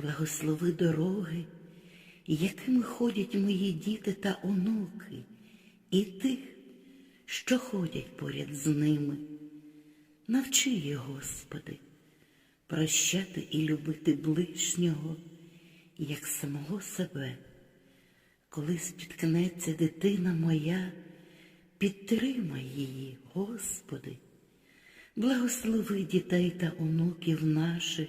Благослови дороги, якими ходять мої діти та онуки, і тих, що ходять поряд з ними. Навчи їх, Господи, прощати і любити ближнього, як самого себе. Коли спіткнеться дитина моя, підтримай її, Господи, благослови дітей та онуків наших,